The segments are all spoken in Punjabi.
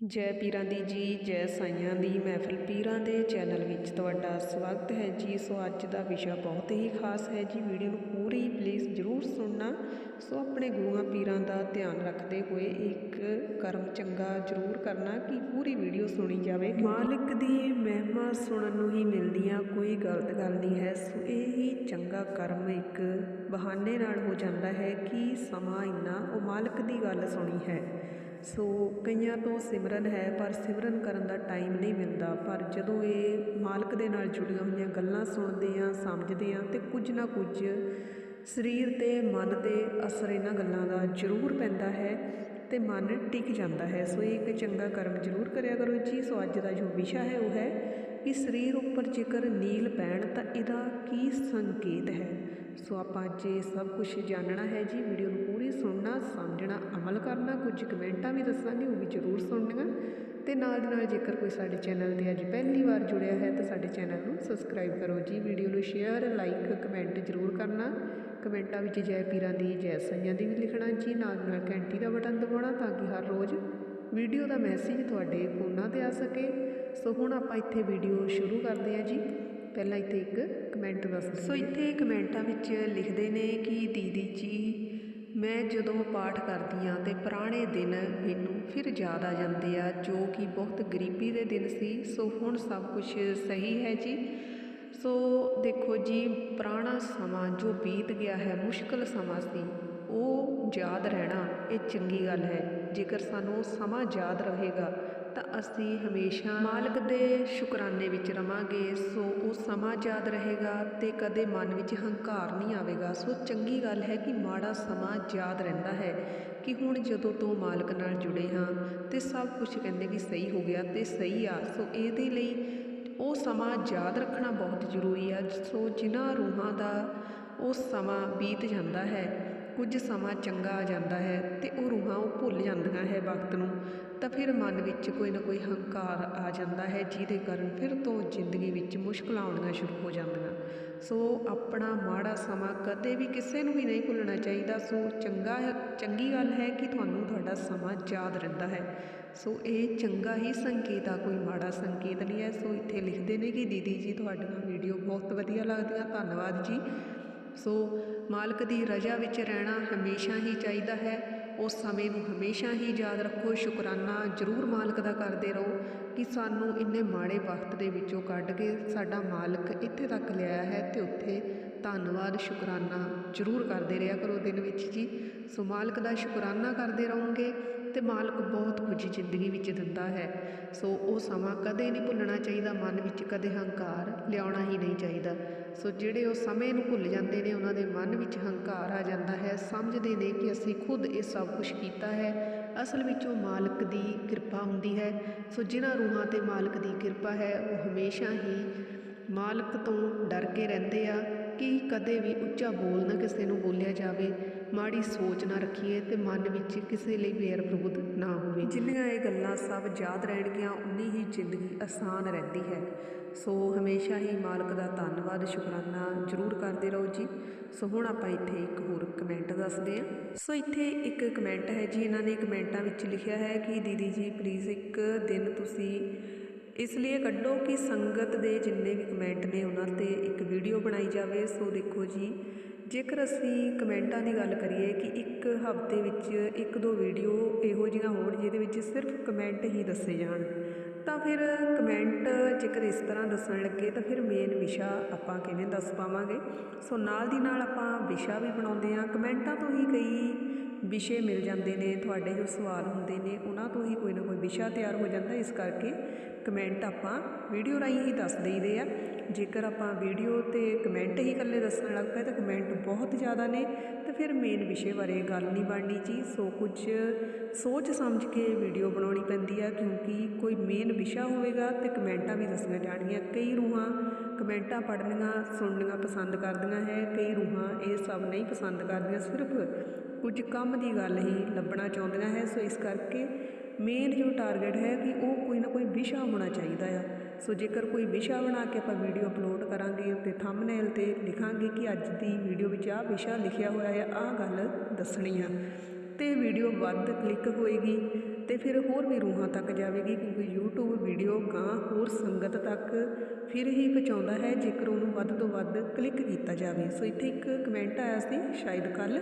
ਜੈ ਪੀਰਾਂ ਦੀ ਜੀ, ਜੈ ਸਾਈਆਂ ਦੀ ਮਹਿਫਲ ਪੀਰਾਂ ਦੇ ਚੈਨਲ ਵਿੱਚ ਤੁਹਾਡਾ ਸਵਾਗਤ ਹੈ ਜੀ। ਸੋ ਅੱਜ ਦਾ ਵਿਸ਼ਾ ਬਹੁਤ ਹੀ ਖਾਸ ਹੈ ਜੀ। ਵੀਡੀਓ ਨੂੰ ਪੂਰੀ ਪਲੀਜ਼ ਜ਼ਰੂਰ ਸੁਣਨਾ। ਸੋ ਆਪਣੇ ਗੁਰੂਆਂ ਪੀਰਾਂ ਦਾ ਧਿਆਨ ਰੱਖਦੇ ਹੋਏ ਇੱਕ ਕਰਮ ਚੰਗਾ ਜ਼ਰੂਰ ਕਰਨਾ ਕਿ ਪੂਰੀ ਵੀਡੀਓ ਸੁਣੀ ਜਾਵੇ ਮਾਲਕ ਦੀ ਮਹਿਮਾ ਸੁਣਨ ਨੂੰ ਹੀ ਮਿਲਦੀਆਂ, ਕੋਈ ਗਲਤ ਗੱਲ ਨਹੀਂ ਹੈ। ਸੋ ਇਹ ਹੀ ਚੰਗਾ ਕਰਮ ਇੱਕ ਬਹਾਨੇ ਨਾਲ ਹੋ ਜਾਂਦਾ ਹੈ ਕਿ ਸਮਾਂ ਇੰਨਾ ਉਹ ਮਾਲਕ ਦੀ ਗੱਲ ਸੁਣੀ ਹੈ। ਸੋ ਕਈਆਂ ਤੋਂ ਸਿਮਰਨ ਹੈ, ਪਰ ਸਿਮਰਨ ਕਰਨ ਦਾ ਟਾਈਮ ਨਹੀਂ ਮਿਲਦਾ। ਪਰ ਜਦੋਂ ਇਹ ਮਾਲਕ ਦੇ ਨਾਲ ਜੁੜੀਆਂ ਹੋਈਆਂ ਗੱਲਾਂ ਸੁਣਦੇ ਆ, ਸਮਝਦੇ ਆ, ਤੇ ਕੁਝ ਨਾ ਕੁਝ ਸਰੀਰ ਤੇ ਮਨ ਤੇ ਅਸਰ ਇਹਨਾਂ ਗੱਲਾਂ ਦਾ ਜ਼ਰੂਰ ਪੈਂਦਾ ਹੈ ਤੇ ਮਨ ਟਿਕ ਜਾਂਦਾ ਹੈ। ਸੋ ਇਹ ਇੱਕ ਚੰਗਾ ਕਰਮ ਜ਼ਰੂਰ ਕਰਿਆ ਕਰੋ। ਜੀ, ਸੋ ਅੱਜ ਦਾ ਜੋ ਵਿਸ਼ਾ ਹੈ ਉਹ ਹੈ ਕਿ ਸਰੀਰ ਉੱਪਰ ਜੇਕਰ ਨੀਲ ਪੈਣ, ਤਾਂ ਇਹਦਾ ਕੀ ਸੰਕੇਤ ਹੈ? ਸੋ ਆਪਾਂ ਅੱਜ ਇਹ ਸਭ ਕੁਝ ਜਾਣਨਾ ਹੈ ਜੀ। ਵੀਡੀਓ ਨੂੰ ਸੁਣਨਾ ਸਮਝਣਾ, ਅਮਲ ਕਰਨਾ, ਕੁਝ ਕਮੈਂਟਾਂ ਵੀ ਦੱਸਾਂਗੇ, ਉਹ ਵੀ ਜ਼ਰੂਰ ਸੁਣਨੀਆਂ। ਤੇ ਨਾਲ ਦੀ ਨਾਲ ਜੇਕਰ ਕੋਈ ਸਾਡੇ ਚੈਨਲ ਤੇ ਅੱਜ ਪਹਿਲੀ ਵਾਰ ਜੁੜਿਆ ਹੈ, ਤਾਂ ਸਾਡੇ ਚੈਨਲ ਨੂੰ ਸਬਸਕ੍ਰਾਈਬ ਕਰੋ ਜੀ। ਵੀਡੀਓ ਨੂੰ ਸ਼ੇਅਰ, ਲਾਈਕ, ਕਮੈਂਟ ਜ਼ਰੂਰ ਕਰਨਾ। ਕਮੈਂਟਾਂ ਵਿੱਚ ਜੈ ਪੀਰਾਂ ਦੀ, ਜੈ ਸਈਆਂ ਦੀ ਵੀ ਲਿਖਣਾ ਜੀ। ਨਾਲ ਦੀ ਨਾਲ ਘੰਟੀ ਦਾ ਬਟਨ ਦਬਾਉਣਾ ਤਾਂ ਕਿ ਹਰ ਰੋਜ਼ ਵੀਡੀਓ ਦਾ ਮੈਸੇਜ ਤੁਹਾਡੇ ਫੋਨਾਂ ਤੇ ਆ ਸਕੇ। ਸੋ ਹੁਣ ਆਪਾਂ ਇੱਥੇ ਵੀਡੀਓ ਸ਼ੁਰੂ ਕਰਦੇ ਹਾਂ ਜੀ। ਪਹਿਲਾਂ ਇੱਥੇ ਇੱਕ ਕਮੈਂਟ ਦੱਸ ਸੋ ਇੱਥੇ ਕਮੈਂਟਾਂ ਵਿੱਚ ਲਿਖਦੇ ਨੇ ਕਿ ਦੀਦੀ ਜੀ ਮੈਂ ਜਦੋਂ ਪਾਠ ਕਰਦੀ ਹਾਂ ਤੇ ਪੁਰਾਣੇ ਦਿਨ ਮੈਨੂੰ ਫਿਰ ਯਾਦ ਆ ਜਾਂਦੇ ਆ, ਜੋ ਕਿ ਬਹੁਤ ਗਰੀਬੀ ਦੇ ਦਿਨ ਸੀ। ਸੋ ਹੁਣ ਸਭ ਕੁਝ ਸਹੀ ਹੈ ਜੀ। ਸੋ ਦੇਖੋ ਜੀ, ਪੁਰਾਣਾ ਸਮਾਂ ਜੋ ਬੀਤ ਗਿਆ ਹੈ, ਮੁਸ਼ਕਲ ਸਮਾਂ ਸੀ, ਉਹ ਯਾਦ ਰਹਿਣਾ ਇਹ ਚੰਗੀ ਗੱਲ ਹੈ। ਜੇਕਰ ਸਾਨੂੰ ਉਹ ਸਮਾਂ ਯਾਦ ਰਹੇਗਾ ਤਾਂ ਅਸੀਂ ਹਮੇਸ਼ਾ ਮਾਲਕ ਦੇ ਸ਼ੁਕਰਾਨੇ ਵਿੱਚ ਰਵਾਂਗੇ, ਸੋ ਉਹ ਸਮਾਂ ਯਾਦ ਰਹੇਗਾ ਤੇ ਕਦੇ ਮਨ ਵਿੱਚ ਹੰਕਾਰ ਨਹੀਂ ਆਵੇਗਾ। ਸੋ ਚੰਗੀ ਗੱਲ ਹੈ ਕਿ ਮਾੜਾ ਸਮਾਂ ਯਾਦ ਰਹਿੰਦਾ ਹੈ ਕਿ ਹੁਣ ਜਦੋਂ ਤੋਂ ਮਾਲਕ ਨਾਲ ਜੁੜੇ ਹਾਂ ਤੇ ਸਭ ਕੁਝ ਕਹਿੰਦੇ ਕਿ ਸਹੀ ਹੋ ਗਿਆ ਤੇ ਸਹੀ ਆ। ਸੋ ਇਹਦੇ ਲਈ ਉਹ ਸਮਾਂ ਯਾਦ ਰੱਖਣਾ ਬਹੁਤ ਜ਼ਰੂਰੀ ਆ। ਸੋ ਜਿਨ੍ਹਾਂ ਰੂਹਾਂ ਦਾ ਉਹ ਸਮਾਂ ਬੀਤ ਜਾਂਦਾ ਹੈ, ਕੁਝ ਸਮਾਂ ਚੰਗਾ ਆ ਜਾਂਦਾ ਹੈ ਤੇ ਉਹ ਰੂਹਾਂ ਉਹ ਭੁੱਲ ਜਾਂਦੀਆਂ ਹੈ ਵਕਤ ਨੂੰ। ਤਾਂ ਫਿਰ ਮਨ ਵਿੱਚ ਕੋਈ ਨਾ ਕੋਈ ਹੰਕਾਰ ਆ ਜਾਂਦਾ ਹੈ, ਜਿਹਦੇ ਕਾਰਨ ਫਿਰ ਤੋਂ ਜ਼ਿੰਦਗੀ ਵਿੱਚ ਮੁਸ਼ਕਲਾਂ ਆਉਣੀਆਂ ਸ਼ੁਰੂ ਹੋ ਜਾਂਦੀਆਂ। ਸੋ ਆਪਣਾ ਮਾੜਾ ਸਮਾਂ ਕਦੇ ਵੀ ਕਿਸੇ ਨੂੰ ਵੀ ਨਹੀਂ ਭੁੱਲਣਾ ਚਾਹੀਦਾ। ਸੋ ਚੰਗਾ, ਚੰਗੀ ਗੱਲ ਹੈ ਕਿ ਤੁਹਾਨੂੰ ਤੁਹਾਡਾ ਸਮਾਂ ਯਾਦ ਰਹਿੰਦਾ ਹੈ। ਸੋ ਇਹ ਚੰਗਾ ਹੀ ਸੰਕੇਤ ਆ, ਕੋਈ ਮਾੜਾ ਸੰਕੇਤ ਨਹੀਂ ਹੈ। ਸੋ ਇੱਥੇ ਲਿਖਦੇ ਨੇ ਕਿ ਦੀਦੀ ਜੀ ਤੁਹਾਡੀਆਂ ਵੀਡੀਓ ਬਹੁਤ ਵਧੀਆ ਲੱਗਦੀਆਂ। ਧੰਨਵਾਦ ਜੀ। ਸੋ ਮਾਲਕ ਦੀ ਰਜ਼ਾ ਵਿੱਚ ਰਹਿਣਾ ਹਮੇਸ਼ਾ ਹੀ ਚਾਹੀਦਾ ਹੈ। ਉਸ ਸਮੇਂ ਨੂੰ ਹਮੇਸ਼ਾ ਹੀ ਯਾਦ ਰੱਖੋ, ਸ਼ੁਕਰਾਨਾ ਜ਼ਰੂਰ ਮਾਲਕ ਦਾ ਕਰਦੇ ਰਹੋ ਕਿ ਸਾਨੂੰ ਇੰਨੇ ਮਾੜੇ ਵਕਤ ਦੇ ਵਿੱਚੋਂ ਕੱਢ ਕੇ ਸਾਡਾ ਮਾਲਕ ਇੱਥੇ ਤੱਕ ਲਿਆਇਆ ਹੈ ਤੇ ਉੱਥੇ ਧੰਨਵਾਦ, ਸ਼ੁਕਰਾਨਾ ਜ਼ਰੂਰ ਕਰਦੇ ਰਿਹਾ ਕਰੋ ਦਿਨ ਵਿੱਚ ਜੀ। ਸੋ ਮਾਲਕ ਦਾ ਸ਼ੁਕਰਾਨਾ ਕਰਦੇ ਰਹੋਗੇ। ਤੇ ਮਾਲਕ ਬਹੁਤ ਕੁਝ ਜ਼ਿੰਦਗੀ ਵਿੱਚ ਦਿੰਦਾ ਹੈ। ਸੋ ਉਹ ਸਮਾਂ ਕਦੇ ਨਹੀਂ ਭੁੱਲਣਾ ਚਾਹੀਦਾ, ਮਨ ਵਿੱਚ ਕਦੇ ਹੰਕਾਰ ਲਿਆਉਣਾ ਹੀ ਨਹੀਂ ਚਾਹੀਦਾ। ਸੋ ਜਿਹੜੇ ਉਹ ਸਮੇਂ ਨੂੰ ਭੁੱਲ ਜਾਂਦੇ ਨੇ, ਉਹਨਾਂ ਦੇ ਮਨ ਵਿੱਚ ਹੰਕਾਰ ਆ ਜਾਂਦਾ ਹੈ। ਸਮਝਦੇ ਨੇ ਕਿ ਅਸੀਂ ਖੁਦ ਇਹ ਸਭ ਕੁਝ ਕੀਤਾ ਹੈ। ਅਸਲ ਵਿੱਚ ਉਹ ਮਾਲਕ ਦੀ ਕਿਰਪਾ ਹੁੰਦੀ ਹੈ। ਸੋ ਜਿਨ੍ਹਾਂ ਰੂਹਾਂ ਤੇ ਮਾਲਕ ਦੀ ਕਿਰਪਾ ਹੈ, ਉਹ ਹਮੇਸ਼ਾ ਹੀ ਮਾਲਕ ਤੋਂ ਡਰ ਕੇ ਰਹਿੰਦੇ ਆ। ਕਿ ਕਦੇ ਵੀ ਉੱਚਾ ਬੋਲ ਨਾ ਕਿਸੇ ਨੂੰ ਬੋਲਿਆ ਜਾਵੇ, ਮਾੜੀ ਸੋਚ ਨਾ ਰੱਖੀਏ ਤੇ ਮਨ ਵਿੱਚ ਕਿਸੇ ਲਈ ਵੇਰ ਵਿਰੋਧ ਨਾ ਹੋਵੇ। ਜਿੰਨੀਆਂ ਇਹ ਗੱਲਾਂ ਸਭ ਯਾਦ ਰਹਿਣਗੀਆਂ, ਉਨੀ ਹੀ ਜ਼ਿੰਦਗੀ ਆਸਾਨ ਰਹਿੰਦੀ ਹੈ। ਸੋ ਹਮੇਸ਼ਾ ਹੀ ਮਾਲਕ ਦਾ ਧੰਨਵਾਦ, ਸ਼ੁਕਰਾਨਾ ਜ਼ਰੂਰ ਕਰਦੇ ਰਹੋ ਜੀ। ਸੋ ਹੁਣ ਆਪਾਂ ਇੱਥੇ ਇੱਕ ਹੋਰ ਕਮੈਂਟ ਦੱਸਦੇ ਹਾਂ। ਸੋ ਇੱਥੇ ਇੱਕ ਕਮੈਂਟ ਹੈ ਜੀ, ਇਹਨਾਂ ਨੇ ਕਮੈਂਟਾਂ ਵਿੱਚ ਲਿਖਿਆ ਹੈ ਕਿ, ਦੀਦੀ ਜੀ ਪਲੀਜ਼ ਇੱਕ ਦਿਨ ਤੁਸੀਂ ਇਸ ਲਈ ਕੱਢੋ ਕਿ ਸੰਗਤ ਦੇ ਜਿੰਨੇ ਵੀ ਕਮੈਂਟ ਨੇ ਉਹਨਾਂ ਤੇ ਇੱਕ ਵੀਡੀਓ ਬਣਾਈ ਜਾਵੇ। ਸੋ ਦੇਖੋ ਜੀ, ਜੇਕਰ ਅਸੀਂ ਕਮੈਂਟਾਂ ਦੀ ਗੱਲ ਕਰੀਏ ਕਿ ਇੱਕ ਹਫ਼ਤੇ ਵਿੱਚ ਇੱਕ ਦੋ ਵੀਡੀਓ ਇਹੋ ਜਿਹੀਆਂ ਹੋਣ ਜਿਹਦੇ ਵਿੱਚ ਸਿਰਫ ਕਮੈਂਟ ਹੀ ਦੱਸੇ ਜਾਣ, ਤਾਂ ਫਿਰ ਕਮੈਂਟ ਜੇਕਰ ਇਸ ਤਰ੍ਹਾਂ ਦੱਸਣ ਲੱਗੇ ਤਾਂ ਫਿਰ ਮੇਨ ਵਿਸ਼ਾ ਆਪਾਂ ਕਿਵੇਂ ਦੱਸ ਪਾਵਾਂਗੇ। ਸੋ ਨਾਲ ਦੀ ਨਾਲ ਆਪਾਂ ਵਿਸ਼ਾ ਵੀ ਬਣਾਉਂਦੇ ਆ ਕਮੈਂਟਾਂ ਤੋਂ ਹੀ ਕਈ ਵਿਸ਼ੇ ਮਿਲ ਜਾਂਦੇ ਨੇ, ਤੁਹਾਡੇ ਜੋ ਸਵਾਲ ਹੁੰਦੇ ਨੇ, ਉਹਨਾਂ ਤੋਂ ਹੀ ਕੋਈ ਨਾ ਕੋਈ ਵਿਸ਼ਾ ਤਿਆਰ ਹੋ ਜਾਂਦਾ। ਇਸ ਕਰਕੇ ਕਮੈਂਟ ਆਪਾਂ ਵੀਡੀਓ ਰਾਹੀਂ ਹੀ ਦੱਸ ਦੇਈਦੇ ਆ। ਜੇਕਰ ਆਪਾਂ ਵੀਡੀਓ ਤੇ ਕਮੈਂਟ ਹੀ ਇਕੱਲੇ ਦੱਸਣ ਲੱਗ ਪਏ ਤਾਂ ਕਮੈਂਟ ਬਹੁਤ ਜ਼ਿਆਦਾ ਨੇ। ਤਾਂ ਫਿਰ ਮੇਨ ਵਿਸ਼ੇ ਬਾਰੇ ਗੱਲ ਨਹੀਂ ਬਣਨੀ ਜੀ। ਸੋ ਕੁਝ ਸੋਚ ਸਮਝ ਕੇ ਵੀਡੀਓ ਬਣਾਉਣੀ ਪੈਂਦੀ ਆ, ਕਿਉਂਕਿ ਕੋਈ ਮੇਨ ਵਿਸ਼ਾ ਹੋਵੇਗਾ ਤੇ ਕਮੈਂਟਾਂ ਵੀ ਦੱਸੀਆਂ ਜਾਣਗੀਆਂ। ਕਈ ਰੂਹਾਂ ਕਮੈਂਟਾਂ ਪੜ੍ਹਨੀਆਂ, ਸੁਣਨੀਆਂ ਪਸੰਦ ਕਰਦੀਆਂ ਹੈ, ਕਈ ਰੂਹਾਂ ਇਹ ਸਭ ਨਹੀਂ ਪਸੰਦ ਕਰਦੀਆਂ, ਸਿਰਫ ਕੁਝ ਕੰਮ ਦੀ ਗੱਲ ਹੀ ਲੱਭਣਾ ਚਾਹੁੰਦੀਆਂ ਹੈ, ਸੋ ਇਸ ਕਰਕੇ ਮੇਨ ਜੋ ਟਾਰਗੇਟ ਹੈ ਕਿ ਉਹ ਕੋਈ ਨਾ ਕੋਈ ਵਿਸ਼ਾ ਹੋਣਾ ਚਾਹੀਦਾ ਆ। ਸੋ ਜੇਕਰ ਕੋਈ ਵਿਸ਼ਾ ਬਣਾ ਕੇ ਆਪਾਂ ਵੀਡੀਓ ਅਪਲੋਡ ਕਰਾਂਗੇ, ਤੇ ਥੰਬਨੇਲ ਤੇ ਲਿਖਾਂਗੇ ਕਿ ਅੱਜ ਦੀ ਵੀਡੀਓ ਵਿੱਚ ਆਹ ਵਿਸ਼ਾ ਲਿਖਿਆ ਹੋਇਆ ਹੈ, ਆਹ ਗੱਲ ਦੱਸਣੀ ਆ। ਤੇ ਵੀਡੀਓ ਵੱਧ ਕਲਿੱਕ ਹੋਏਗੀ, ਤੇ ਫਿਰ ਹੋਰ ਵੀ ਰੂਹਾਂ ਤੱਕ ਜਾਵੇਗੀ, ਕਿਉਂਕਿ YouTube ਵੀਡੀਓ ਗਾਂ ਹੋਰ ਸੰਗਤ ਤੱਕ ਫਿਰ ਹੀ ਪਹੁੰਚਾਉਂਦਾ ਹੈ, ਜੇਕਰ ਉਹਨੂੰ ਵੱਧ ਤੋਂ ਵੱਧ ਕਲਿੱਕ ਕੀਤਾ ਜਾਵੇ। ਸੋ ਇੱਥੇ ਇੱਕ ਕਮੈਂਟ ਆਇਆ ਸੀ, ਸ਼ਾਇਦ ਕੱਲ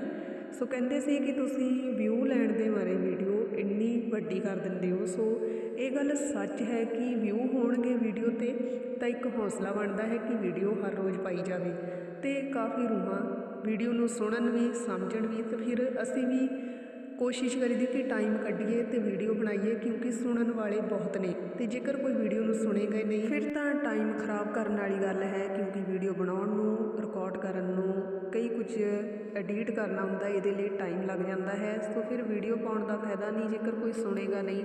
ਸੋ ਕਹਿੰਦੇ ਸੀ ਕਿ ਤੁਸੀਂ ਵਿਊ ਲੈਣ ਦੇ ਬਾਰੇ ਵੀਡੀਓ ਇੰਨੀ ਵੱਡੀ ਕਰ ਦਿੰਦੇ ਹੋ। ਸੋ ਇਹ ਗੱਲ ਸੱਚ ਹੈ ਕਿ ਵਿਊ ਹੋਣਗੇ ਵੀਡੀਓ ਤੇ, ਤਾਂ ਇੱਕ ਹੌਸਲਾ ਬਣਦਾ ਹੈ ਕਿ ਵੀਡੀਓ ਹਰ ਰੋਜ਼ ਪਾਈ ਜਾਵੇ ਤੇ ਕਾਫੀ ਰੂਹਾਂ ਵੀਡੀਓ ਨੂੰ ਸੁਣਨ ਵੀ, ਸਮਝਣ ਵੀ ਤੇ ਫਿਰ ਅਸੀਂ ਵੀ ਕੋਸ਼ਿਸ਼ ਕਰੀਦੀ ਕਿ ਟਾਈਮ ਕੱਢੀਏ ਤੇ ਵੀਡੀਓ ਬਣਾਈਏ ਕਿਉਂਕਿ ਸੁਣਨ ਵਾਲੇ ਬਹੁਤ ਨੇ ਤੇ ਜੇਕਰ ਕੋਈ ਵੀਡੀਓ ਨੂੰ ਸੁਣੇਗਾ ਹੀ ਨਹੀਂ, ਫਿਰ ਤਾਂ ਟਾਈਮ ਖਰਾਬ ਕਰਨ ਵਾਲੀ ਗੱਲ ਹੈ ਕਿਉਂਕਿ ਵੀਡੀਓ ਬਣਾਉਣ ਨੂੰ ਰਿਕਾਰਡ ਕਰਨ ਨੂੰ ਕਈ ਐਡੀਟ ਕਰਨਾ ਹੁੰਦਾ, ਇਹਦੇ ਲਈ ਟਾਈਮ ਲੱਗ ਜਾਂਦਾ ਹੈ। ਸੋ ਫਿਰ ਵੀਡੀਓ ਪਾਉਣ ਦਾ ਫਾਇਦਾ ਨਹੀਂ, ਜੇਕਰ ਕੋਈ ਸੁਣੇਗਾ ਨਹੀਂ,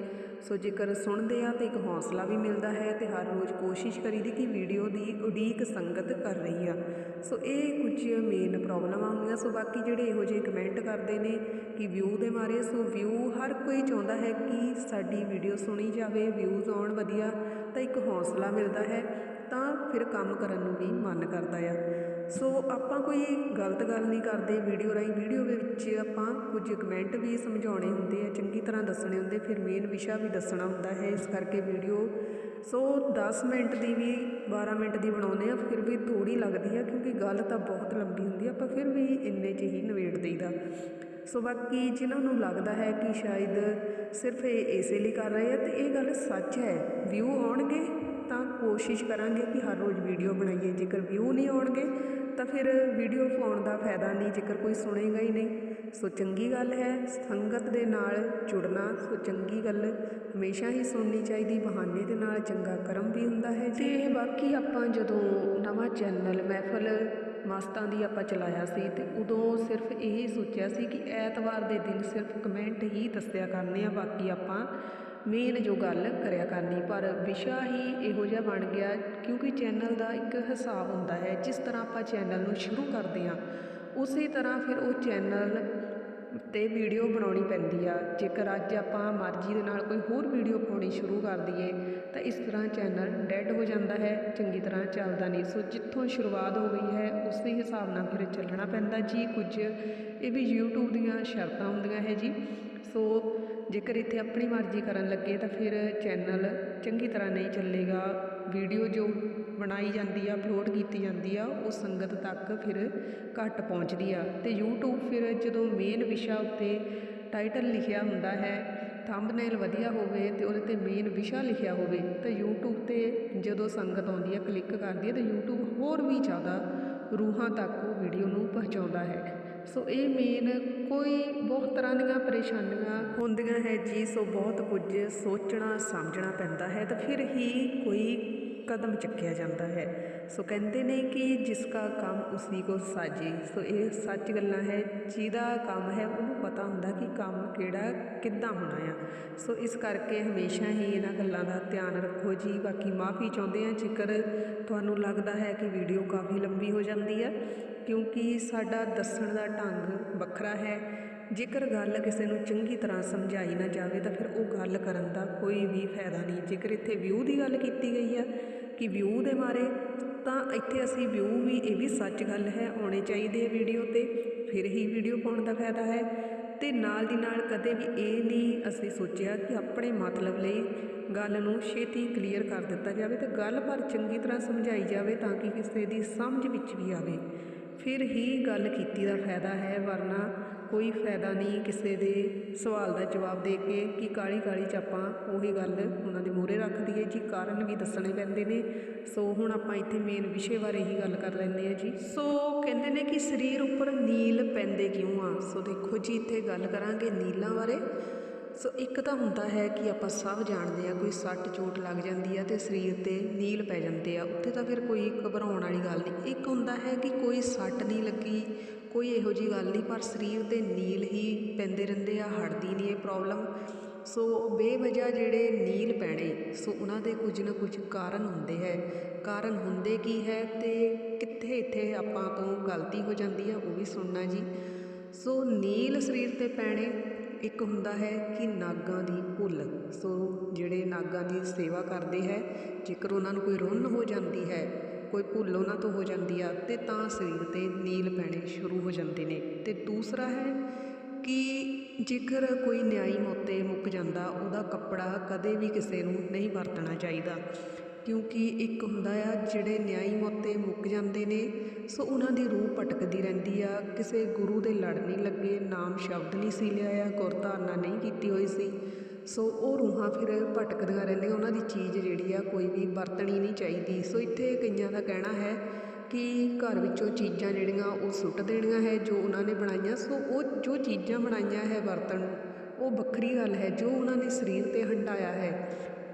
ਸੋ ਜੇਕਰ ਸੁਣਦੇ ਆ ਤਾਂ ਇੱਕ ਹੌਸਲਾ ਵੀ ਮਿਲਦਾ ਹੈ ਤੇ ਹਰ ਰੋਜ਼ ਕੋਸ਼ਿਸ਼ ਕਰੀਦੀ ਕਿ ਵੀਡੀਓ ਦੀ ਉਡੀਕ ਸੰਗਤ ਕਰ ਰਹੀ ਆ। ਸੋ ਇਹ ਕੁਝ ਮੇਨ ਪ੍ਰੋਬਲਮਾਂ ਹੁੰਦੀਆਂ ਸੋ ਬਾਕੀ ਜਿਹੜੇ ਇਹੋ ਜਿਹੇ ਕਮੈਂਟ ਕਰਦੇ ਨੇ ਕਿ ਵਿਊ ਦੇ ਮਾਰੇ, ਸੋ ਵਿਊ ਹਰ ਕੋਈ ਚਾਹੁੰਦਾ ਹੈ ਕਿ ਸਾਡੀ ਵੀਡੀਓ ਸੁਣੀ ਜਾਵੇ ਵਿਊਜ਼ ਆਉਣ ਵਧੀਆ, ਤਾਂ ਇੱਕ ਹੌਸਲਾ ਮਿਲਦਾ ਹੈ। ਤਾਂ ਫਿਰ ਕੰਮ ਕਰਨ ਨੂੰ ਵੀ ਮਨ ਕਰਦਾ ਆ। ਸੋ ਆਪਾਂ ਕੋਈ ਗਲਤ ਗੱਲ ਨਹੀਂ ਕਰਦੇ ਵੀਡੀਓ ਰਾਹੀਂ, ਵੀਡੀਓ ਦੇ ਵਿੱਚ ਆਪਾਂ ਕੁਝ ਕਮੈਂਟ ਵੀ ਸਮਝਾਉਣੇ ਹੁੰਦੇ ਆ, ਚੰਗੀ ਤਰ੍ਹਾਂ ਦੱਸਣੇ ਹੁੰਦੇ, ਫਿਰ ਮੇਨ ਵਿਸ਼ਾ ਵੀ ਦੱਸਣਾ ਹੁੰਦਾ ਹੈ, ਇਸ ਕਰਕੇ ਵੀਡੀਓ ਸੋ 10 ਮਿੰਟ ਦੀ ਵੀ 12 ਮਿੰਟ ਦੀ ਬਣਾਉਂਦੇ ਆ, ਫਿਰ ਵੀ ਥੋੜੀ ਲੱਗਦੀ ਆ, ਕਿਉਂਕਿ ਗੱਲ ਤਾਂ ਬਹੁਤ ਲੰਬੀ ਹੁੰਦੀ ਆ, ਆਪਾਂ ਫਿਰ ਵੀ ਇੰਨੇ 'ਚ ਹੀ ਨਿਬੇੜ ਦੇਈਦਾ। ਸੋ ਬਾਕੀ ਜਿਨ੍ਹਾਂ ਨੂੰ ਲੱਗਦਾ ਹੈ ਕਿ ਸ਼ਾਇਦ ਸਿਰਫ ਇਹ ਇਸੇ ਲਈ ਕਰ ਰਹੇ ਆ, ਤੇ ਇਹ ਗੱਲ ਸੱਚ ਹੈ ਵਿਊ ਆਉਣਗੇ ਤਾਂ ਕੋਸ਼ਿਸ਼ ਕਰਾਂਗੇ ਕਿ ਹਰ ਰੋਜ਼ ਵੀਡੀਓ ਬਣਾਈਏ। ਜੇਕਰ ਵਿਊ ਨਹੀਂ ਆਉਣਗੇ, ਤਾਂ ਫਿਰ ਵੀਡੀਓ ਪਾਉਣ ਦਾ ਫਾਇਦਾ ਨਹੀਂ। ਜੇਕਰ ਕੋਈ ਸੁਣੇਗਾ ਹੀ ਨਹੀਂ, ਸੋ ਚੰਗੀ ਗੱਲ ਹੈ, ਸੰਗਤ ਦੇ ਨਾਲ ਜੁੜਨਾ, ਸੋ ਚੰਗੀ ਗੱਲ ਹਮੇਸ਼ਾ ਹੀ ਸੁਣਨੀ ਚਾਹੀਦੀ। ਬਹਾਨੇ ਦੇ ਨਾਲ ਚੰਗਾ ਕਰਮ ਵੀ ਹੁੰਦਾ ਹੈ। ਤੇ ਬਾਕੀ ਆਪਾਂ ਜਦੋਂ ਨਵਾਂ ਚੈਨਲ ਮਹਿਫਲ ਮਸਤਾਂ ਦੀ ਆਪਾਂ ਚਲਾਇਆ ਸੀ, ਤੇ ਉਦੋਂ ਸਿਰਫ ਇਹ ਸੋਚਿਆ ਸੀ ਕਿ ਐਤਵਾਰ ਦੇ ਦਿਨ ਸਿਰਫ ਕਮੈਂਟ ਹੀ ਦੱਸਿਆ ਕਰਨੇ ਆ। ਬਾਕੀ ਆਪਾਂ ਮੇਨ ਜੋ ਗੱਲ ਕਰਿਆ ਕਰਨੀ, ਪਰ ਵਿਸ਼ਾ ਹੀ ਇਹੋ ਜਿਹਾ ਬਣ ਗਿਆ ਕਿਉਂਕਿ ਚੈਨਲ ਦਾ ਇੱਕ ਹਿਸਾਬ ਹੁੰਦਾ ਹੈ, ਜਿਸ ਤਰ੍ਹਾਂ ਆਪਾਂ ਚੈਨਲ ਨੂੰ ਸ਼ੁਰੂ ਕਰਦੇ ਹਾਂ, ਉਸੇ ਤਰ੍ਹਾਂ ਫਿਰ ਉਹ ਚੈਨਲ ਤੇ ਵੀਡੀਓ ਬਣਾਉਣੀ ਪੈਂਦੀ ਆ। ਜੇਕਰ ਅੱਜ ਆਪਾਂ ਮਰਜ਼ੀ ਦੇ ਨਾਲ ਕੋਈ ਹੋਰ ਵੀਡੀਓ ਪਾਉਣੀ ਸ਼ੁਰੂ ਕਰ ਦਈਏ, ਤਾਂ ਇਸ ਤਰ੍ਹਾਂ ਚੈਨਲ ਡੈੱਡ ਹੋ ਜਾਂਦਾ ਹੈ, ਚੰਗੀ ਤਰ੍ਹਾਂ ਚੱਲਦਾ ਨਹੀਂ। ਸੋ ਜਿੱਥੋਂ ਸ਼ੁਰੂਆਤ ਹੋ ਗਈ ਹੈ, ਉਸੇ ਹਿਸਾਬ ਨਾਲ ਫਿਰ ਚੱਲਣਾ ਪੈਂਦਾ ਜੀ। ਕੁਝ ਇਹ ਵੀ YouTube ਦੀਆਂ ਸ਼ਰਤਾਂ ਹੁੰਦੀਆਂ ਹੈ ਜੀ। ਸੋ ਜੇਕਰ ਇੱਥੇ ਆਪਣੀ ਮਰਜ਼ੀ ਕਰਨ ਲੱਗੇ ਤਾਂ ਫਿਰ ਚੈਨਲ ਚੰਗੀ ਤਰ੍ਹਾਂ ਨਹੀਂ ਚੱਲੇਗਾ। ਵੀਡੀਓ ਜੋ ਬਣਾਈ ਜਾਂਦੀ ਆ, ਅਪਲੋਡ ਕੀਤੀ ਜਾਂਦੀ ਆ, ਉਹ ਸੰਗਤ ਤੱਕ ਫਿਰ ਘੱਟ ਪਹੁੰਚਦੀ ਆ। ਤੇ YouTube ਫਿਰ ਜਦੋਂ ਮੇਨ ਵਿਸ਼ਾ ਉੱਤੇ ਟਾਈਟਲ ਲਿਖਿਆ ਹੁੰਦਾ ਹੈ ਥੰਬਨੇਲ ਵਧੀਆ ਹੋਵੇ ਤੇ ਉਹਦੇ ਤੇ ਮੇਨ ਵਿਸ਼ਾ ਲਿਖਿਆ ਹੋਵੇ, ਤਾਂ YouTube ਤੇ ਜਦੋਂ ਸੰਗਤ ਆਉਂਦੀ ਹੈ ਕਲਿੱਕ ਕਰਦੀ ਹੈ ਤਾਂ YouTube ਹੋਰ ਵੀ ਜ਼ਿਆਦਾ ਰੂਹਾਂ ਤੱਕ ਉਹ ਵੀਡੀਓ ਨੂੰ ਪਹੁੰਚਾਉਂਦਾ ਹੈ। ਸੋ ਇਹ ਮੇਨ ਕੋਈ ਬਹੁਤ ਤਰ੍ਹਾਂ ਦੀਆਂ ਪਰੇਸ਼ਾਨੀਆਂ ਹੁੰਦੀਆਂ ਹੈ ਜੀ, ਸੋ ਬਹੁਤ ਕੁਝ ਸੋਚਣਾ, ਸਮਝਣਾ ਪੈਂਦਾ ਹੈ, ਤਾਂ ਫਿਰ ਹੀ ਕੋਈ ਕਦਮ ਚੱਕਿਆ ਜਾਂਦਾ ਹੈ। ਸੋ ਕਹਿੰਦੇ ਨੇ ਕਿ ਜਿਸ ਦਾ ਕੰਮ ਉਸੀ ਕੋ ਸਾਜੇ। ਸੋ ਇਹ ਸੱਚ ਗੱਲਾਂ ਹੈ, ਜਿਹਦਾ ਕੰਮ ਹੈ ਉਹਨੂੰ ਪਤਾ ਹੁੰਦਾ ਕਿ ਕੰਮ ਕਿਹੜਾ, ਕਿੱਦਾਂ ਹੋਣਾ ਆ। ਸੋ ਇਸ ਕਰਕੇ ਹਮੇਸ਼ਾ ਹੀ ਇਹਨਾਂ ਗੱਲਾਂ ਦਾ ਧਿਆਨ ਰੱਖੋ ਜੀ। ਬਾਕੀ ਮਾਫੀ ਚਾਹੁੰਦੇ ਆ ਜੇਕਰ ਤੁਹਾਨੂੰ ਲੱਗਦਾ ਹੈ ਕਿ ਵੀਡੀਓ ਕਾਫੀ ਲੰਬੀ ਹੋ ਜਾਂਦੀ ਹੈ, ਕਿਉਂਕਿ ਸਾਡਾ ਦੱਸਣ ਦਾ ਢੰਗ ਵੱਖਰਾ ਹੈ। ਜੇਕਰ ਗੱਲ ਕਿਸੇ ਨੂੰ ਚੰਗੀ ਤਰ੍ਹਾਂ ਸਮਝਾਈ ਨਾ ਜਾਵੇ ਤਾਂ ਫਿਰ ਉਹ ਗੱਲ ਕਰਨ ਦਾ ਕੋਈ ਵੀ ਫਾਇਦਾ ਨਹੀਂ। ਜੇਕਰ ਇੱਥੇ ਵਿਊ ਦੀ ਗੱਲ ਕੀਤੀ ਗਈ ਆ ਕਿ ਵਿਊ ਦੇ ਬਾਰੇ, ਤਾਂ ਇੱਥੇ ਅਸੀਂ ਵਿਊ ਵੀ ਇਹ ਵੀ ਸੱਚ ਗੱਲ ਹੈ, ਆਉਣੇ ਚਾਹੀਦੇ ਵੀਡੀਓ ਤੇ, ਫਿਰ ਹੀ ਵੀਡੀਓ ਪਾਉਣ ਦਾ ਫਾਇਦਾ ਹੈ। ਤੇ ਨਾਲ ਦੀ ਨਾਲ ਕਦੇ ਵੀ ਇਹ ਨਹੀਂ ਅਸੀਂ ਸੋਚਿਆ ਕਿ ਆਪਣੇ ਮਤਲਬ ਲਈ ਗੱਲ ਨੂੰ ਛੇਤੀ ਕਲੀਅਰ ਕਰ ਦਿੱਤਾ ਜਾਵੇ ਤੇ ਗੱਲ ਪਰ ਚੰਗੀ ਤਰ੍ਹਾਂ ਸਮਝਾਈ ਜਾਵੇ ਤਾਂ ਕਿ ਕਿਸੇ ਦੀ ਸਮਝ ਵਿੱਚ ਵੀ ਆਵੇ। ਫਿਰ ਹੀ ਗੱਲ ਕੀਤੀ ਦਾ ਫਾਇਦਾ ਹੈ, ਵਰਨਾ ਕੋਈ ਫਾਇਦਾ ਨਹੀਂ ਕਿਸੇ ਦੇ ਸਵਾਲ ਦਾ ਜਵਾਬ ਦੇ ਕੇ ਕਿ ਕਾਹਲੀ ਕਾਹਲੀ ਚ ਆਪਾਂ ਉਹੀ ਗੱਲ ਉਹਨਾਂ ਦੇ ਮੂਹਰੇ ਰੱਖ ਦਈਏ। ਜੀ, ਕਾਰਨ ਵੀ ਦੱਸਣੇ ਪੈਂਦੇ ਨੇ। ਸੋ ਹੁਣ ਆਪਾਂ ਇੱਥੇ ਮੇਨ ਵਿਸ਼ੇ ਬਾਰੇ ਹੀ ਗੱਲ ਕਰ ਲੈਂਦੇ ਆ ਜੀ। ਸੋ ਕਹਿੰਦੇ ਨੇ ਕਿ ਸਰੀਰ ਉੱਪਰ ਨੀਲ ਪੈਂਦੇ ਕਿਉਂ ਆ? ਸੋ ਦੇਖੋ ਜੀ, ਇੱਥੇ ਗੱਲ ਕਰਾਂਗੇ ਨੀਲਾਂ ਬਾਰੇ। ਸੋ ਇੱਕ ਤਾਂ ਹੁੰਦਾ ਹੈ ਕਿ ਆਪਾਂ ਸਭ ਜਾਣਦੇ ਆ ਕੋਈ ਸੱਟ ਚੋਟ ਲੱਗ ਜਾਂਦੀ ਆ ਤੇ ਸਰੀਰ ਤੇ ਨੀਲ ਪੈ ਜਾਂਦੇ ਆ, ਉੱਥੇ ਤਾਂ ਫਿਰ ਕੋਈ ਘਬਰਾਉਣ ਵਾਲੀ ਗੱਲ ਨਹੀਂ। ਇੱਕ ਹੁੰਦਾ ਹੈ ਕਿ ਕੋਈ ਸੱਟ ਨਹੀਂ ਲੱਗੀ, ਕੋਈ ਇਹੋ ਜੀ ਗੱਲ ਨਹੀਂ, ਪਰ ਸਰੀਰ ਤੇ ਨੀਲ ਹੀ ਪੈਂਦੇ ਰਹਿੰਦੇ ਆ, ਹਟਦੀ ਨਹੀਂ ਇਹ ਪ੍ਰੋਬਲਮ। ਸੋ ਬੇਵਜ੍ਹਾ ਜਿਹੜੇ ਨੀਲ ਪੈਣੇ, ਸੋ ਉਹਨਾਂ ਦੇ ਕੁਝ ਨਾ ਕੁਝ ਕਾਰਨ ਹੁੰਦੇ ਹੈ। ਕਾਰਨ ਹੁੰਦੇ ਕੀ ਹੈ ਤੇ ਕਿੱਥੇ ਇੱਥੇ ਆਪਾਂ ਤੋਂ ਗਲਤੀ ਹੋ ਜਾਂਦੀ ਆ, ਉਹ ਵੀ ਸੁਣਨਾ ਜੀ। ਸੋ ਨੀਲ ਸਰੀਰ ਤੇ ਪੈਣੇ ਇੱਕ ਹੁੰਦਾ ਹੈ ਕਿ ਨਾਗਾਂ ਦੀ ਭੁੱਲ। ਸੋ ਜਿਹੜੇ ਨਾਗਾਂ ਦੀ ਸੇਵਾ ਕਰਦੇ ਹੈ, ਜੇਕਰ ਉਹਨਾਂ ਨੂੰ ਕੋਈ ਰੁੰਨ ਹੋ ਜਾਂਦੀ ਹੈ, ਕੋਈ ਭੁੱਲ ਉਹਨਾਂ ਤੋਂ ਹੋ ਜਾਂਦੀ ਆ, ਤੇ ਤਾਂ ਸਰੀਰ ਤੇ ਨੀਲ ਪੈਣੇ ਸ਼ੁਰੂ ਹੋ ਜਾਂਦੇ ਨੇ। ਤੇ ਦੂਸਰਾ ਹੈ ਕਿ ਜੇਕਰ ਕੋਈ ਨਿਆਈ ਮੋਤੇ ਮੁੱਕ ਜਾਂਦਾ, ਉਹਦਾ ਕੱਪੜਾ ਕਦੇ ਵੀ ਕਿਸੇ ਨੂੰ ਨਹੀਂ ਵਰਤਣਾ ਚਾਹੀਦਾ। ਕਿਉਂਕਿ ਇੱਕ ਹੁੰਦਾ ਆ, ਜਿਹੜੇ ਨਿਆਈ ਮੌਤੇ ਮੁੱਕ ਜਾਂਦੇ ਨੇ, ਸੋ ਉਹਨਾਂ ਦੀ ਰੂਹ ਭਟਕਦੀ ਰਹਿੰਦੀ ਆ। ਕਿਸੇ ਗੁਰੂ ਦੇ ਲੜ ਨਹੀਂ ਲੱਗੇ, ਨਾਮ ਸ਼ਬਦ ਨਹੀਂ ਸੀ ਲਿਆ ਗੁਰਧਾਰਨਾ ਨਹੀਂ ਕੀਤੀ ਹੋਈ ਸੀ। ਸੋ ਉਹ ਰੂਹਾਂ ਫਿਰ ਭਟਕਦੀਆਂ ਰਹਿੰਦੀਆਂ, ਉਹਨਾਂ ਦੀ ਚੀਜ਼ ਜਿਹੜੀ ਆ, ਕੋਈ ਵੀ ਵਰਤਣੀ ਨਹੀਂ ਚਾਹੀਦੀ। ਸੋ ਇੱਥੇ ਕਈਆਂ ਦਾ ਕਹਿਣਾ ਹੈ ਕਿ ਘਰ ਵਿੱਚੋਂ ਚੀਜ਼ਾਂ ਜਿਹੜੀਆਂ, ਉਹ ਸੁੱਟ ਦੇਣੀਆਂ ਹੈ, ਜੋ ਉਹਨਾਂ ਨੇ ਬਣਾਈਆਂ। ਸੋ ਉਹ ਜੋ ਚੀਜ਼ਾਂ ਬਣਾਈਆਂ ਹੈ ਵਰਤਣ, ਉਹ ਵੱਖਰੀ ਗੱਲ ਹੈ, ਜੋ ਉਹਨਾਂ ਨੇ ਸਰੀਰ ਤੇ ਹੰਡਾਇਆ ਹੈ।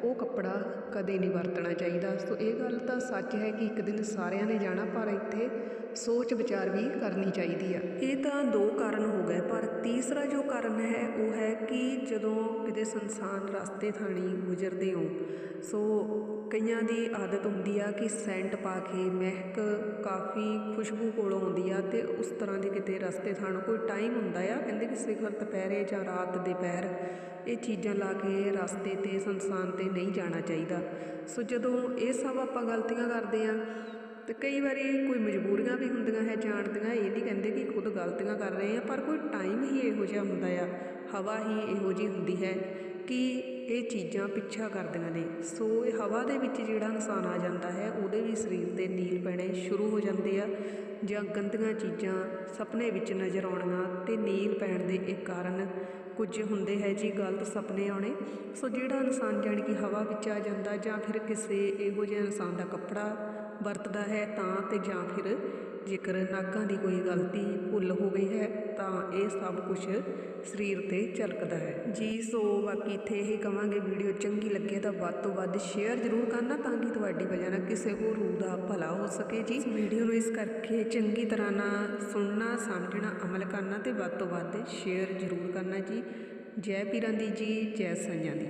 ਉਹ ਕੱਪੜਾ ਕਦੇ ਨਹੀਂ ਵਰਤਣਾ ਚਾਹੀਦਾ। ਸੋ ਇਹ ਗੱਲ ਤਾਂ ਸੱਚ ਹੈ ਕਿ ਇੱਕ ਦਿਨ ਸਾਰਿਆਂ ਨੇ ਜਾਣਾ, ਪਰ ਇੱਥੇ ਸੋਚ ਵਿਚਾਰ ਵੀ ਕਰਨੀ ਚਾਹੀਦੀ ਆ। ਇਹ ਤਾਂ ਦੋ ਕਾਰਨ ਹੋ ਗਏ, ਪਰ ਤੀਸਰਾ ਜੋ ਕਾਰਨ ਹੈ, ਉਹ ਹੈ ਕਿ ਜਦੋਂ ਕਿਤੇ ਸੰਸਾਨ ਰਸਤੇ ਥਾਣੀ ਗੁਜ਼ਰਦੇ ਹੋ, ਸੋ ਕਈਆਂ ਦੀ ਆਦਤ ਹੁੰਦੀ ਆ ਕਿ ਸੈਂਟ ਪਾ ਕੇ ਮਹਿਕ ਕਾਫੀ ਖੁਸ਼ਬੂ ਕੋਲੋਂ ਆਉਂਦੀ ਆ ਤੇ ਉਸ ਤਰ੍ਹਾਂ ਦੇ ਕਿਤੇ ਰਸਤੇ ਥਾਣ ਕੋਈ ਟਾਈਮ ਹੁੰਦਾ ਆ? ਕਹਿੰਦੇ ਕਿ ਸਿਖਰ ਦੁਪਹਿਰੇ ਜਾਂ ਰਾਤ ਦੇ ਪੈਰ ਇਹ ਚੀਜ਼ਾਂ ਲਾ ਕੇ ਰਸਤੇ ਤੇ ਸੰਸਾਨ ਤੇ ਨਹੀਂ ਜਾਣਾ ਚਾਹੀਦਾ। ਸੋ ਜਦੋਂ ਇਹ ਸਭ ਆਪਾਂ ਗਲਤੀਆਂ ਕਰਦੇ ਆ ਤੇ ਕਈ ਵਾਰੀ ਕੋਈ ਮਜਬੂਰੀਆਂ ਵੀ ਹੁੰਦੀਆਂ ਹੈ ਜਾਣ ਦੀਆਂ ਇਹ ਨਹੀਂ ਕਹਿੰਦੇ ਕਿ ਖੁਦ ਗਲਤੀਆਂ ਕਰ ਰਹੇ ਆ ਪਰ ਕੋਈ ਟਾਈਮ ਹੀ ਇਹੋ ਜਿਹਾ ਹੁੰਦਾ ਆ, ਹਵਾ ਹੀ ਇਹੋ ਜਿਹੀ ਹੁੰਦੀ ਹੈ ਕਿ ਇਹ ਚੀਜ਼ਾਂ ਪਿੱਛਾ ਕਰਦੀਆਂ ਨੇ। ਸੋ ਇਹ ਹਵਾ ਦੇ ਵਿੱਚ ਜਿਹੜਾ ਇਨਸਾਨ ਆ ਜਾਂਦਾ ਹੈ, ਉਹਦੇ ਵੀ ਸਰੀਰ ਤੇ ਨੀਲ ਪੈਣੇ ਸ਼ੁਰੂ ਹੋ ਜਾਂਦੇ ਆ ਜਾਂ ਗੰਦੀਆਂ ਚੀਜ਼ਾਂ ਸੁਪਨੇ ਵਿੱਚ ਨਜ਼ਰ ਆਉਣੀਆਂ ਤੇ ਨੀਲ ਪੈਣ ਦੇ ਇੱਕ ਕਾਰਨ ਕੁਝ ਹੁੰਦੇ ਹੈ ਜੀ ਗਲਤ ਸੁਪਨੇ ਆਉਣੇ। ਸੋ ਜਿਹੜਾ ਇਨਸਾਨ ਜਾਣੀ ਕਿ ਹਵਾ ਵਿੱਚ ਆ ਜਾਂਦਾ ਜਾਂ ਫਿਰ ਕਿਸੇ ਇਹੋ ਜਿਹੇ ਇਨਸਾਨ ਦਾ ਕੱਪੜਾ ਵਰਤਦਾ ਹੈ ਤਾਂ ਤੇ ਜਾਂ ਫਿਰ ਜੇਕਰ ਨਾਗਾਂ ਦੀ ਕੋਈ ਗਲਤੀ ਭੁੱਲ ਹੋ ਗਈ ਹੈ, ਤਾਂ ਇਹ ਸਭ ਕੁਝ ਸਰੀਰ ਤੇ ਝਲਕਦਾ ਹੈ। ਜੀ, ਸੋ ਬਾਕੀ ਇੱਥੇ ਇਹ ਕਵਾਂਗੇ, ਵੀਡੀਓ ਚੰਗੀ ਲੱਗੇ ਤਾਂ ਵੱਧ ਤੋਂ ਵੱਧ ਸ਼ੇਅਰ ਜ਼ਰੂਰ ਕਰਨਾ ਤਾਂ ਕਿ ਤੁਹਾਡੀ ਵਜ੍ਹਾ ਨਾਲ ਕਿਸੇ ਹੋਰ ਰੂਹ ਦਾ ਭਲਾ ਹੋ ਸਕੇ ਜੀ। ਵੀਡੀਓ ਨੂੰ ਇਸ ਕਰਕੇ ਚੰਗੀ ਤਰ੍ਹਾਂ ਨਾਲ ਸੁਣਨਾ, ਸਮਝਣਾ, ਅਮਲ ਕਰਨਾ ਤੇ ਵੱਧ ਤੋਂ ਵੱਧ ਸ਼ੇਅਰ ਜ਼ਰੂਰ ਕਰਨਾ ਜੀ। ਜੈ ਪੀਰਾਂ ਦੀ ਜੀ, ਜੈ ਸਾਈਆਂ ਦੀ।